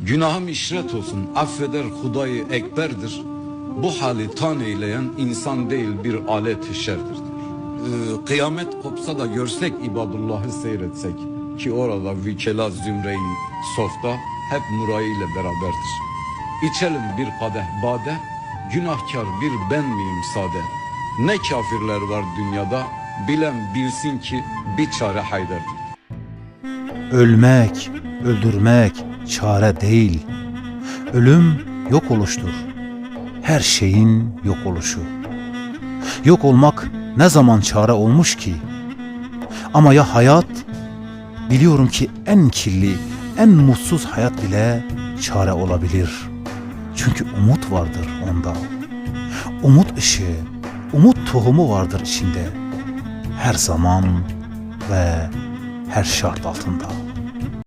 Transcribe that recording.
Günahım işret olsun affeder Hudayı Ekber'dir. Bu hali tan eyleyen insan değil bir alet şerdir. Ee, kıyamet kopsa da görsek ibadullahı seyretsek ki orada vikela zümreyi softa hep nurayı ile beraberdir. İçelim bir kadeh bade, günahkar bir ben miyim sade? Ne kafirler var dünyada, bilen bilsin ki bir çare haydardır. Ölmek, öldürmek çare değil. Ölüm yok oluştur. Her şeyin yok oluşu. Yok olmak ne zaman çare olmuş ki? Ama ya hayat? Biliyorum ki en kirli, en mutsuz hayat bile çare olabilir. Çünkü umut vardır onda. Umut ışığı, umut tohumu vardır içinde. Her zaman ve her şart altında.